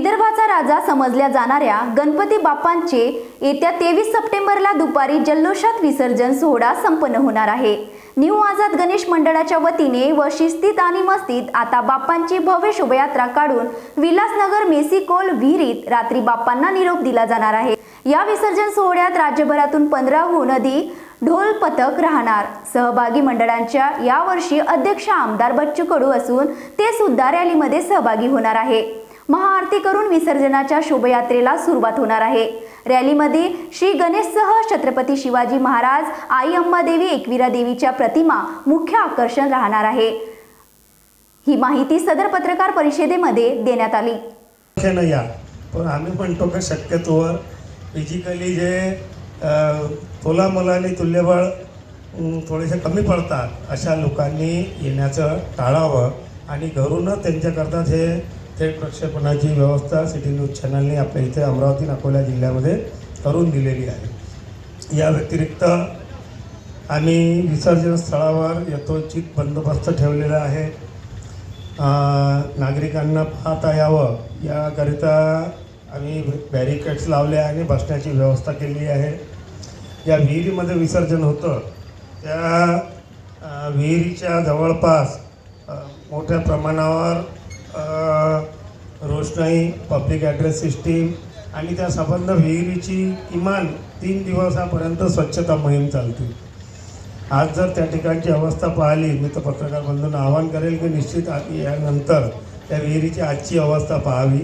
विदर्भाचा राजा समजल्या जाणाऱ्या गणपती बाप्पांचे येत्या तेवीस सप्टेंबरला दुपारी जल्लोषात विसर्जन सोहळा संपन्न होणार आहे. न्यू आझाद गणेश मंडळाच्या वतीने व शिस्तीत आणि मस्तीत आता बाप्पांची भव्य शोभायात्रा काढून विलासनगर मेसीकोल विहिरीत रात्री बाप्पांना निरोप दिला जाणार आहे. या विसर्जन सोहळ्यात राज्यभरातून पंधराहून अधिक ढोल पथक राहणार. सहभागी मंडळांच्या यावर्षी अध्यक्ष आमदार बच्चू कडू असून ते सुद्धा रॅलीमध्ये सहभागी होणार आहे. महाआरती करून विसर्जनाच्या शोभायात्रेला सुरुवात होणार आहे. रॅलीमध्ये श्री गणेशसह छत्रपती शिवाजी महाराज आई अंबादेवी एकविरा देवीच्या प्रतिमा मुख्य आकर्षण राहणार आहे. ही माहिती सदर पत्रकार परिषदेमध्ये देण्यात आली. या पण आम्ही म्हणतो का शक्यतोवर फिजिकली जे अ, तोलामोलाने तुल्यबळ थोडेसे कमी पडतात अशा लोकांनी येण्याचं टाळावं आणि घरूनच त्यांच्याकरता हे थेट प्रक्षेपणाची व्यवस्था सिटी न्यूज चॅनलने आपल्या इथे अमरावती अकोला जिल्ह्यामध्ये करून दिलेली आहे. या व्यतिरिक्त आम्ही विसर्जन स्थळावर यथोचित बंदोबस्त ठेवलेला आहे. नागरिकांना पाहता यावं. याकरिता आम्ही बॅरिकेड्स लावले आणि बसण्याची व्यवस्था केली आहे. या विहिरीमध्ये विसर्जन होतं. त्या विहिरीच्या जवळपास मोठ्या प्रमाणावर रोषणाई पब्लिक ॲड्रेस सिस्टीम आणि त्या संबंध विहिरीची किमान तीन दिवसापर्यंत स्वच्छता मोहीम चालते. आज जर त्या ठिकाणची अवस्था पाहिली मी तर पत्रकार बंधूंना आवाहन करेल की निश्चित यानंतर त्या विहिरीची आजची अवस्था पाहावी.